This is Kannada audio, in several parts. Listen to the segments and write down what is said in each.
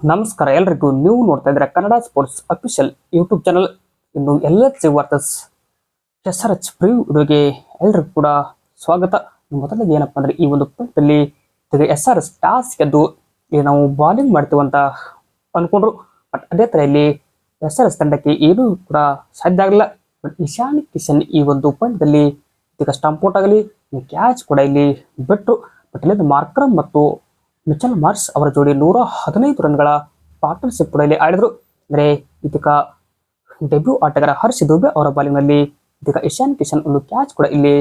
ನಮಸ್ಕಾರ, ಎಲ್ರಿಗೂ ನೀವು ನೋಡ್ತಾ ಇದ್ರೆ Kannada sports official YouTube channel ಇನ್ನು ಎಲ್ಲ H versus S R H preview ವಿಡಿಯೋಗೆ ಎಲ್ರಿಗೂ ಕೂಡ ಸ್ವಾಗತ. ಮೊದಲಿಗೆ ಏನಪ್ಪ ಅಂದ್ರೆ ಈ ಒಂದು ಪಂದ್ಯದಲ್ಲಿ ಎಸ್ ಆರ್ ಎಸ್ ಟಾಸ್ ಗೆದ್ದು ನಾವು ಬಾಲಿಂಗ್ ಮಾಡ್ತೀವಿ ಅಂತ ಅನ್ಕೊಂಡ್ರು ಬಟ್ ಅದೇ ತರ ಇಲ್ಲಿ ಎಸ್ ಆರ್ ಎಸ್ ತಂಡಕ್ಕೆ ಏನು ಕೂಡ ಸಾಧ್ಯ ಆಗಲಿಲ್ಲ. ಬಟ್ ಇಶಾನ್ ಕಿಶನ್ ಈ ಒಂದು ಪಂದ್ಯದಲ್ಲಿ ಈಗ ಔಟ್ ಆಗಲಿ ಕ್ಯಾಚ್ ಕೂಡ ಇಲ್ಲಿ ಬಿಟ್ಟರು ಬಟ್ ಇಲ್ಲಿಂದ ಮಾರ್ಕ್ರಮ್ ಮತ್ತು ಮಿಚಲ್ ಮಾರ್ಸ್ ಅವರ ಜೋಡಿ ನೂರ ಹದಿನೈದು ರನ್ಗಳ ಪಾರ್ಟ್ನರ್ಶಿಪ್ ಕೂಡ ಇಲ್ಲಿ ಆಡಿದ್ರು. ಅಂದ್ರೆ ಇದಕ್ಕ ಡೆಬ್ಯೂ ಆಟಗಾರ ಹರ್ಷ್ ದುಬೆ ಅವರ ಬಾಲಿಂಗ್ನಲ್ಲಿ ಇದೀಗ ಇಶಾನ್ ಕಿಶನ್ ಒಂದು ಕ್ಯಾಚ್ ಕೂಡ ಇಲ್ಲಿ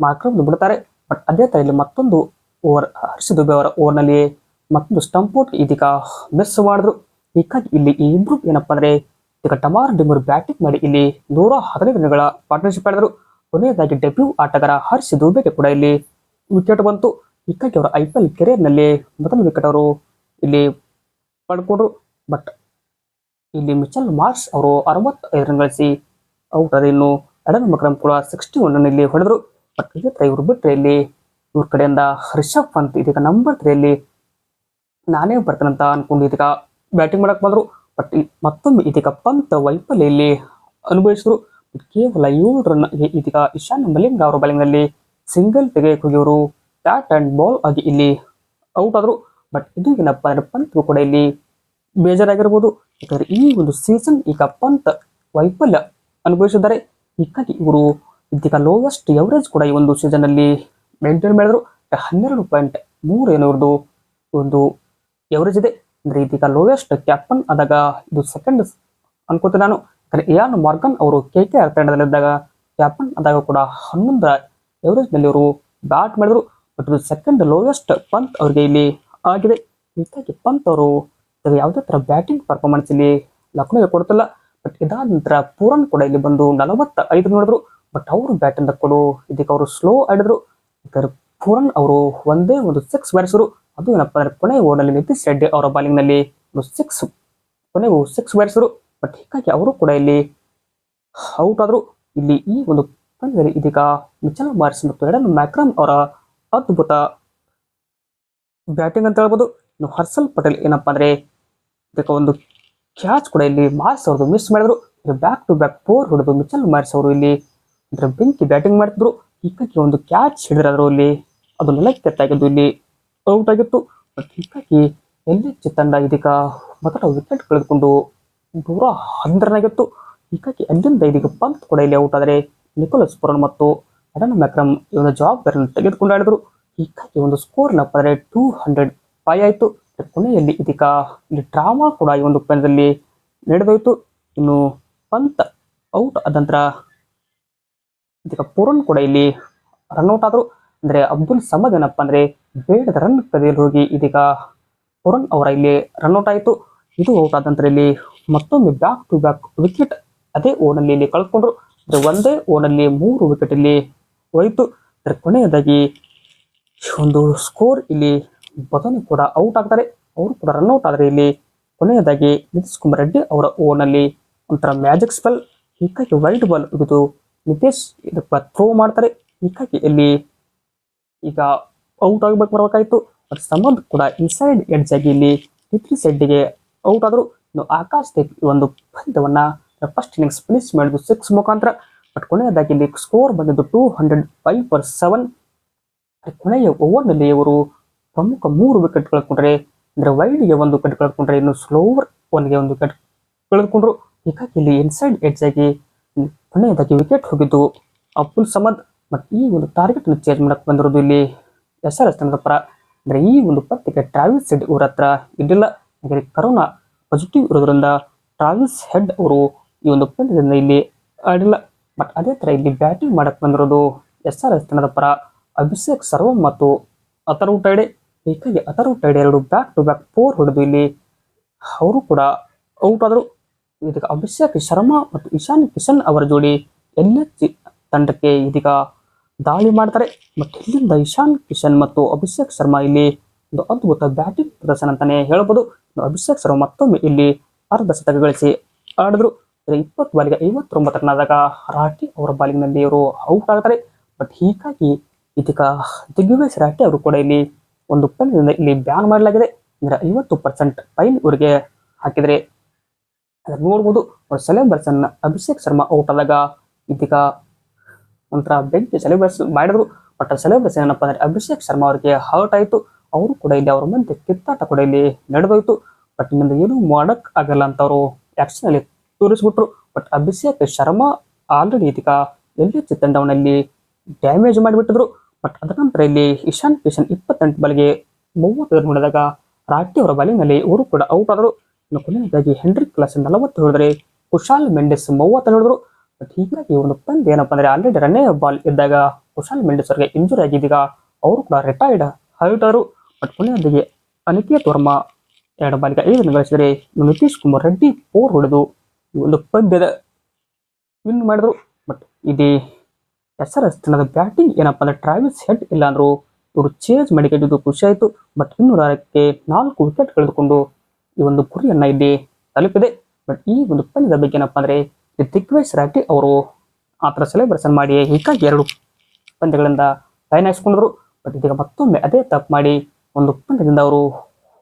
ಮಾರ್ಕ್ರಮ್ ಬಿಡುತ್ತಾರೆ ಬಟ್ ಅದೇ ತರ ಇಲ್ಲಿ ಮತ್ತೊಂದು ಓವರ್ ಹರ್ಷ ದುಬೆ ಅವರ ಓವರ್ನಲ್ಲಿ ಮತ್ತೊಂದು ಸ್ಟಂಪ್ ಔಟ್ ಇದೀಗ ಮಿಸ್ ಮಾಡಿದ್ರು. ಹೀಗಾಗಿ ಇಲ್ಲಿ ಈ ಇಬ್ರು ಏನಪ್ಪಾ ಅಂದ್ರೆ ಈಗ ಟಮಾರ್ ಡಿಮರ್ ಬ್ಯಾಟಿಂಗ್ ಮಾಡಿ ಇಲ್ಲಿ ನೂರ ಹದಿನೈದು ರನ್ಗಳ ಪಾರ್ಟ್ನರ್ಶಿಪ್ ಆಡಿದ್ರು. ಕೊನೆಯದಾಗಿ ಡೆಬ್ಯೂ ಆಟಗಾರ ಹರ್ಷ್ ದುಬೆಗೆ ಕೂಡ ಇಲ್ಲಿ ವಿಕೆಟ್ ಬಂತು. ಹೀಗಾಗಿ ಅವರ ಐ ಪಿ ಎಲ್ ಮೊದಲ ವಿಕೆಟ್ ಅವರು ಇಲ್ಲಿ ಪಡ್ಕೊಂಡ್ರು. ಬಟ್ ಇಲ್ಲಿ ಮಿಚಲ್ ಮಾರ್ಕ್ಸ್ ಅವರು ಅರವತ್ತೈದು ರನ್ ಗಳಿಸಿ ಔಟ್ ಆದ ಇನ್ನು ಅಡನ್ ಮಕ್ರಮ್ ಕೂಡ ಸಿಕ್ಸ್ಟಿ ಒನ್ ರನ್ ಇಲ್ಲಿ ಹೊಡೆದ್ರು. ಬಟ್ ಇವತ್ತು ಇವರು ಬಿಟ್ಟರೆ ಇಲ್ಲಿ ಇವ್ರ ಕಡೆಯಿಂದ ರಿಷಬ್ ಪಂತ್ ಇದೀಗ ನಂಬರ್ ತ್ರೀಯಲ್ಲಿ ನಾನೇ ಬರ್ತಾನಂತ ಅನ್ಕೊಂಡು ಇದೀಗ ಬ್ಯಾಟಿಂಗ್ ಮಾಡಕ್ ಬಂದ್ರು. ಬಟ್ ಮತ್ತೊಮ್ಮೆ ಇದೀಗ ಪಂತ್ ವೈಫಲ್ಯ ಇಲ್ಲಿ ಅನುಭವಿಸಿದ್ರು. ಕೇವಲ ಏಳು ರನ್ ಇದೀಗ ಇಶಾನ್ ಮಲಿಂಗ ಅವರ bowling ನಲ್ಲಿ ಸಿಂಗಲ್ ತೆಗೆಯಕ್ಕೆ ಹೋಗಿ ಅವರು ಬ್ಯಾಟ್ ಅಂಡ್ ಬಾಲ್ ಆಗಿ ಇಲ್ಲಿ ಔಟ್ ಆದ್ರು ಬಟ್ ಇದು ಏನಪ್ಪ ಅಂದ್ರೆ ಪಂತ್ ಕೂಡ ಇಲ್ಲಿ ಬೇಜಾರಾಗಿರ್ಬೋದು. ಯಾಕಂದ್ರೆ ಈ ಒಂದು ಸೀಸನ್ ಈಗ ಪಂತ್ ವೈಫಲ್ಯ ಅನುಭವಿಸಿದ್ದಾರೆ. ಹೀಗಾಗಿ ಇವರು ಇದೀಗ ಲೋವೆಸ್ಟ್ ಎವರೇಜ್ ಕೂಡ ಈ ಒಂದು ಸೀಸನ್ ಅಲ್ಲಿ ಮೇಂಟೈನ್ ಮಾಡಿದ್ರು. ಹನ್ನೆರಡು ಪಾಯಿಂಟ್ ಮೂರು ಏನು ಒಂದು ಎವರೇಜ್ ಇದೆ. ಅಂದ್ರೆ ಇದೀಗ ಲೋವೆಸ್ಟ್ ಕ್ಯಾಪ್ಟನ್ ಆದಾಗ ಇದು ಸೆಕೆಂಡ್ ಅನ್ಕೋತೀನಿ ನಾನು. ಯಾಕಂದ್ರೆ ಇಯಾನ್ ಮಾರ್ಗನ್ ಅವರು ಕೆ ಕೆ ಆರ್ ತಂಡದಲ್ಲಿದ್ದಾಗ ಕ್ಯಾಪ್ಟನ್ ಆದಾಗ ಕೂಡ ಹನ್ನೊಂದರ ಎವರೇಜ್ನಲ್ಲಿ ಅವರು ಬ್ಯಾಟ್ ಮಾಡಿದ್ರು. ಬಟ್ ಸೆಕೆಂಡ್ ಲೋಯೆಸ್ಟ್ ಪಂತ್ ಅವ್ರಿಗೆ ಇಲ್ಲಿ ಆಗಿದೆ. ಹೀಗಾಗಿ ಪಂತ್ ಅವರು ಯಾವುದೇ ಥರ ಬ್ಯಾಟಿಂಗ್ ಪರ್ಫಾರ್ಮೆನ್ಸ್ ಇಲ್ಲಿ ಲಕ್ನೋಗೆ ಕೊಡ್ತಿಲ್ಲ. ಬಟ್ ಇದಾದ ನಂತರ ಪೂರನ್ ಕೂಡ ಇಲ್ಲಿ ಬಂದು ನಲವತ್ತ ಐದು ನೋಡಿದ್ರು. ಬಟ್ ಅವರು ಬ್ಯಾಟಿಂಗ್ ಕೊಡು ಇದಕ್ಕೆ ಅವರು ಸ್ಲೋ ಆಡಿದ್ರು. ಪೂರನ್ ಅವರು ಒಂದೇ ಒಂದು ಸಿಕ್ಸ್ ಬಾರಿಸಿದ್ರು ಅದು ಏನಪ್ಪ ಅಂದ್ರೆ ಕೊನೆ ಓವರ್ನಲ್ಲಿ ನಿತೀಶ್ ರೆಡ್ಡಿ ಅವರ ಬಾಲಿಂಗ್ನಲ್ಲಿ ಒಂದು ಸಿಕ್ಸ್ ಕೊನೆಗೂ ಸಿಕ್ಸ್ ಬಾರಿಸಿದ್ರು ಬಟ್ ಹೀಗಾಗಿ ಅವರು ಕೂಡ ಇಲ್ಲಿ ಔಟ್ ಆದ್ರು. ಇಲ್ಲಿ ಈ ಒಂದು ಇದೀಗ ಮಿಚಲ್ ಮಾರ್ಸ್ ಮತ್ತು ಎಡನ್ ಮ್ಯಾಕ್ರಮ್ ಅವರ ಅದ್ಭುತ ಬ್ಯಾಟಿಂಗ್ ಅಂತ ಹೇಳ್ಬೋದು. ಇನ್ನು ಹರ್ಷಲ್ ಪಟೇಲ್ ಏನಪ್ಪ ಅಂದರೆ ಇದಕ್ಕೆ ಒಂದು ಕ್ಯಾಚ್ ಕೂಡ ಇಲ್ಲಿ ಮಾರ್ಸ್ ಅವ್ರದ್ದು ಮಿಸ್ ಮಾಡಿದ್ರು. ಬ್ಯಾಕ್ ಟು ಬ್ಯಾಕ್ ಫೋರ್ ಹೊಡೆದು ಮಿಚಲ್ ಮಾರ್ಸ್ ಅವರು ಇಲ್ಲಿ ಇದರ ಬೆಂಕಿ ಬ್ಯಾಟಿಂಗ್ ಮಾಡ್ತಿದ್ರು. ಹೀಗಾಗಿ ಒಂದು ಕ್ಯಾಚ್ ಹಿಡಿದ್ರು ಇಲ್ಲಿ ಅದು ನೆಲಕ್ಕೆ ಕೆತ್ತಾಗಿದ್ದು ಇಲ್ಲಿ ಔಟ್ ಆಗಿತ್ತು. ಬಟ್ ಹೀಗಾಗಿ ಎಲ್ಲಿ ತಂಡ ಇದೀಗ ಮೊದಲ ವಿಕೆಟ್ ಕಳೆದುಕೊಂಡು ನೂರ ಹಂದ್ರನಾಗಿತ್ತು ಹೀಗಾಗಿ ಅಲ್ಲಿಂದ ಇದೀಗ ಪಂತ್ ಕೂಡ ಇಲ್ಲಿ ಔಟ್ ಆದರೆ ನಿಕೋಲಸ್ ಪುರನ್ ಮತ್ತು ಎಡನ್ ಮೆಕ್ರಮ್ ಈ ಒಂದು ಜವಾಬ್ದಾರಿಯನ್ನು ತೆಗೆದುಕೊಂಡು ಆಡಿದ್ರು. ಹೀಗಾಗಿ ಒಂದು ಸ್ಕೋರ್ ನಪ್ಪ ಅಂದ್ರೆ ಟೂ ಹಂಡ್ರೆಡ್ ಫೈವ್ ಆಯಿತು. ಕೊನೆಯಲ್ಲಿ ಇದೀಗ ಇಲ್ಲಿ ಡ್ರಾಮಾ ಕೂಡ ಈ ಒಂದು ಪಂದ್ಯದಲ್ಲಿ ನಡೆದೋಯ್ತು. ಇನ್ನು ಪಂತ್ ಔಟ್ ಆದ ನಂತರ ಇದೀಗ ಪೂರನ್ ಕೂಡ ಇಲ್ಲಿ ರನ್ಔಟ್ ಆದ್ರು. ಅಂದ್ರೆ ಅಬ್ದುಲ್ ಸಮದ್ ಏನಪ್ಪ ಅಂದ್ರೆ ಬೇಡದ ರನ್ ಕದಿಯಲ್ಲಿ ಹೋಗಿ ಇದೀಗ ಪೂರನ್ ಅವರ ಇಲ್ಲಿ ರನ್ಔಟ್ ಆಯಿತು. ಇದು ಔಟ್ ಆದ ನಂತರ ಇಲ್ಲಿ ಮತ್ತೊಮ್ಮೆ ಬ್ಯಾಕ್ ಟು ಬ್ಯಾಕ್ ವಿಕೆಟ್ ಅದೇ ಓನಲ್ಲಿ ಇಲ್ಲಿ ಕಳ್ಕೊಂಡ್ರು. ಅಂದರೆ ಒಂದೇ ಓನಲ್ಲಿ ಮೂರು ವಿಕೆಟ್ ಇಲ್ಲಿ ಹೋಯಿತು. ಅದರ ಕೊನೆಯದಾಗಿ ಒಂದು ಸ್ಕೋರ್ ಇಲ್ಲಿ ಬದನು ಕೂಡ ಔಟ್ ಆಗ್ತಾರೆ. ಅವರು ಕೂಡ ರನ್ಔಟ್ ಆದರೆ ಇಲ್ಲಿ ಕೊನೆಯದಾಗಿ ನಿತೀಶ್ ಕುಮಾರ್ ರೆಡ್ಡಿ ಅವರ ಓನಲ್ಲಿ ಒಂಥರ ಮ್ಯಾಜಿಕ್ ಸ್ಪೆಲ್ ಹೀಗಾಗಿ ವೈಟ್ ಬಾಲ್ ಇದು ನಿತೀಶ್ ಇದಕ್ಕೆ ಥ್ರೋ ಮಾಡ್ತಾರೆ. ಹೀಗಾಗಿ ಇಲ್ಲಿ ಈಗ ಔಟ್ ಆಗಬೇಕು ಬರಬೇಕಾಯಿತು. ಮತ್ತು ಸಂಬಂಧ ಕೂಡ ಇನ್ಸೈಡ್ ಎಡ್ಜ್ ಆಗಿ ಇಲ್ಲಿ ನಿತೀಶ್ ರೆಡ್ಡಿಗೆ ಔಟ್ ಆದ್ರು. ಇನ್ನು ಆಕಾಶ್ ಒಂದು ಪಂದ್ಯವನ್ನು ಫಸ್ಟ್ ಇನ್ನಿಂಗ್ಸ್ ಫಿನಿಶ್ ಮಾಡಿದ್ದು ಸಿಕ್ಸ್ ಮುಖಾಂತರ. ಬಟ್ ಕೊನೆಯದಾಗಿ ಇಲ್ಲಿ ಸ್ಕೋರ್ ಬಂದಿದ್ದು two hundred five per seven ಕೊನೆಯ ಓವರ್ನಲ್ಲಿ ಅವರು ಪ್ರಮುಖ ಮೂರು ವಿಕೆಟ್ ಕಳ್ಕೊಂಡ್ರೆ ಅಂದ್ರೆ ವೈಡ್ಗೆ ಒಂದು ವಿಕೆಟ್ ಕಳ್ಕೊಂಡ್ರೆ ಇನ್ನು ಸ್ಲೋವರ್ ಒನ್ಗೆ ಒಂದು ವಿಕೆಟ್ ಕಳೆದುಕೊಂಡ್ರು ಹೀಗಾಗಿ ಇಲ್ಲಿ ಇನ್ಸೈಡ್ ಎಡ್ಜ್ ಆಗಿ ಕೊನೆಯದಾಗಿ ವಿಕೆಟ್ ಹೋಗಿದ್ದು ಅಬ್ದುಲ್ ಸಮದ್. ಮತ್ತು ಈ ಒಂದು ಟಾರ್ಗೆಟ್ ಅನ್ನು ಚೇಂಜ್ ಮಾಡಕ್ಕೆ ಬಂದಿರೋದು ಇಲ್ಲಿ ಎಸ್ ಆರ್ ಎಸ್ ತಂಡದ ಪರ. ಅಂದ್ರೆ ಈ ಒಂದು ಪಂದ್ಯಕ್ಕೆ ಟ್ರಾವೆಲ್ಸ್ ಹೆಡ್ ಇವರ ಹತ್ರ ಇದ್ದಿಲ್ಲ. ಯಾಕಂದ್ರೆ ಕರೋನಾ ಪಾಸಿಟಿವ್ ಇರೋದ್ರಿಂದ ಟ್ರಾವೆಲ್ಸ್ ಹೆಡ್ ಅವರು ಈ ಒಂದು ಪಂದ್ಯದಿಂದ ಇಲ್ಲಿ ಆಡಿಲ್ಲ. ಬಟ್ ಅದೇ ಥರ ಇಲ್ಲಿ ಬ್ಯಾಟಿಂಗ್ ಮಾಡಕ್ಕೆ ಬಂದಿರೋದು ಎಸ್ ಆರ್ ಎಸ್ ತಂಡದ ಪರ ಅಭಿಷೇಕ್ ಸರ್ವ ಮತ್ತು ಅಥರ್ವ್ ಟೈಡೆ ಹೀಗಾಗಿ ಅಥರ್ವ್ ಟೈಡೆ ಎರಡು ಬ್ಯಾಕ್ ಟು ಬ್ಯಾಕ್ ಫೋರ್ ಹೊಡೆದು ಇಲ್ಲಿ ಅವರು ಕೂಡ ಔಟ್ ಆದರು. ಇದೀಗ ಅಭಿಷೇಕ್ ಶರ್ಮಾ ಮತ್ತು ಇಶಾನ್ ಕಿಶನ್ ಅವರ ಜೋಡಿ ಎಲ್ ಎಚ್ ತಂಡಕ್ಕೆ ಇದೀಗ ದಾಳಿ ಮಾಡ್ತಾರೆ. ಮತ್ತು ಇಲ್ಲಿಂದ ಇಶಾನ್ ಕಿಶನ್ ಮತ್ತು ಅಭಿಷೇಕ್ ಶರ್ಮಾ ಇಲ್ಲಿ ಒಂದು ಅದ್ಭುತ ಬ್ಯಾಟಿಂಗ್ ಪ್ರದರ್ಶನ ಅಂತಾನೆ ಹೇಳ್ಬೋದು. ಅಭಿಷೇಕ್ ಶರ್ಮಾ ಮತ್ತೊಮ್ಮೆ ಇಲ್ಲಿ ಅರ್ಧ ಶತಕ ಗಳಿಸಿ ಆಡಿದ್ರು. ಇಪ್ಪತ್ತು ಬಾಲಿಗೆ ಐವತ್ತೊಂಬತ್ತು ರನ್ ಆದಾಗ ರಾಠಿ ಅವರ ಬಾಲಿಂಗ್ನಲ್ಲಿ ಇವರು ಔಟ್ ಆಗ್ತಾರೆ ಬಟ್ ಹೀಗಾಗಿ ಇದೀಗ ದಿಗ್ವಿಜಯ್ ರಾಠಿ ಅವರು ಕೂಡ ಇಲ್ಲಿ ಒಂದು ಪೆನ್ನಿಂದ ಇಲ್ಲಿ ಬ್ಯಾನ್ ಮಾಡಲಾಗಿದೆ. ಅಂದ್ರೆ ಐವತ್ತು ಪರ್ಸೆಂಟ್ ಫೈನ್ ಇವರಿಗೆ ಹಾಕಿದ್ರೆ ಅದನ್ನು ನೋಡ್ಬೋದು. ಅವ್ರ ಸೆಲೆಬ್ರೇಷನ್ ಅಭಿಷೇಕ್ ಶರ್ಮಾ ಔಟ್ ಆದಾಗ ಇದೀಗ ಒಂಥರ ಬೆಂಚ್ ಸೆಲೆಬ್ರೇಷನ್ ಮಾಡಿದ್ರು. ಬಟ್ ಸೆಲೆಬ್ರೇಷನ್ ಏನಪ್ಪ ಅಂದ್ರೆ ಅಭಿಷೇಕ್ ಶರ್ಮಾ ಅವರಿಗೆ ಹರ್ಟ್ ಆಯಿತು. ಅವರು ಕೂಡ ಇಲ್ಲಿ ಅವ್ರ ಮಧ್ಯೆ ಕಿತ್ತಾಟ ಕೂಡ ಇಲ್ಲಿ ನಡೆದೋಯ್ತು. ಬಟ್ ಇನ್ನೊಂದು ಏನು ಮಾಡಕ್ ಆಗಲ್ಲ ಅಂತ ಅವರು ಆಕ್ಷನ್ ಅಲ್ಲಿ ತೋರಿಸ್ಬಿಟ್ರು. ಬಟ್ ಅಭಿಷೇಕ್ ಶರ್ಮಾ ಆಲ್ರೆಡಿ ಇದೀಗ ಎಲ್ ಎಚ್ ತಂಡವನಲ್ಲಿ ಡ್ಯಾಮೇಜ್ ಮಾಡಿಬಿಟ್ಟಿದ್ರು. ಬಟ್ ಅದರ ನಂತರ ಇಲ್ಲಿ ಇಶಾನ್ ಕಿಶನ್ ಇಪ್ಪತ್ತೆಂಟು ಬಾಲ್ಗೆ ಮೂವತ್ತು ರನ್ ಮಾಡಿದಾಗ ರಾಟಿ ಅವರ ಬಾಲಿನಲ್ಲಿ ಇವರು ಕೂಡ ಔಟ್ ಆದರು. ಇನ್ನು ಕೊನೆಯದಾಗಿ ಹೆನ್ರಿಕ್ ಕ್ಲಾಸ್ ನಲವತ್ತು ಹೊಡೆದ್ರೆ ಕುಶಾಲ್ ಮೆಂಡಿಸ್ ಮೂವತ್ತು ಹೊಡೆದ್ರು. ಬಟ್ ಹೀಗಾಗಿ ಒಂದು ಪಂದ್ಯ ಏನಪ್ಪ ಅಂದರೆ ಆಲ್ರೆಡಿ ರನ್ನೇ ಬಾಲ್ ಇದ್ದಾಗ ಕುಶಾಲ್ ಮೆಂಡಿಸ್ ಅವರಿಗೆ ಇಂಜುರಿ ಆಗಿದ್ದೀಗ ಅವರು ಕೂಡ ರಿಟೈರ್ಡ್ ಆದರು ಬಟ್ ಕೊನೆಯದಾಗಿ ಅನಿಕೇತ್ ವರ್ಮಾ ಎರಡು ಬಾಲಿಗೆ ಐದು ರನ್ ಗಳಿಸಿದರೆ ನಿತೀಶ್ ಕುಮಾರ್ ರೆಡ್ಡಿ ಫೋರ್ ಹೊಡೆದು ಈ ಒಂದು ಪಂದ್ಯದ ವಿನ್ ಮಾಡಿದ್ರು ಬಟ್ ಇದೇ ತಂಡದ ಬ್ಯಾಟಿಂಗ್ ಏನಪ್ಪಾ ಅಂದ್ರೆ ಟ್ರಾವಿಸ್ ಹೆಡ್ ಇಲ್ಲ ಅಂದ್ರು ಇವರು ಚೇಂಜ್ ಮಾಡಿಕೊಂಡಿದ್ದು ಖುಷಿ ಆಯಿತು ಬಟ್ ಇನ್ನೂರಕ್ಕೆ ನಾಲ್ಕು ವಿಕೆಟ್ ಕಳೆದುಕೊಂಡು ಈ ಒಂದು ಗುರಿಯನ್ನು ಇಲ್ಲಿ ತಲುಪಿದೆ. ಬಟ್ ಈ ಒಂದು ಪಂದ್ಯದ ಬಗ್ಗೆ ಏನಪ್ಪಾ ಅಂದ್ರೆ ದಿಗ್ವೇಶ್ ರಾಠಿ ಅವರು ಆ ಥರ ಸೆಲೆಬ್ರೇಷನ್ ಮಾಡಿ ಹೀಗಾಗಿ ಎರಡು ಪಂದ್ಯಗಳಿಂದ ಹಾಯಿಸ್ಕೊಂಡ್ರು. ಬಟ್ ಇದೀಗ ಮತ್ತೊಮ್ಮೆ ಅದೇ ತಪ್ಪು ಮಾಡಿ ಒಂದು ಪಂದ್ಯದಿಂದ ಅವರು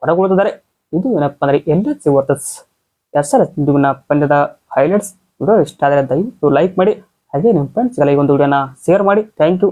ಹೊರಗುಳಿದಿದ್ದಾರೆ. ಇದು ಏನಪ್ಪಾ ಅಂದ್ರೆ L H C versus S sir S ಪಂದ್ಯದ ಹೈಲೈಟ್ಸ್ ವಿಡಿಯೋ ಇಷ್ಟ ಆದರೆ ದಯವಿಟ್ಟು ಲೈಕ್ ಮಾಡಿ. ಹಾಗೆ ನಿಮ್ಮ ಫ್ರೆಂಡ್ಸ್ಗೆಲ್ಲ ಈ ಒಂದು ವಿಡಿಯೋನ ಶೇರ್ ಮಾಡಿ. Thank you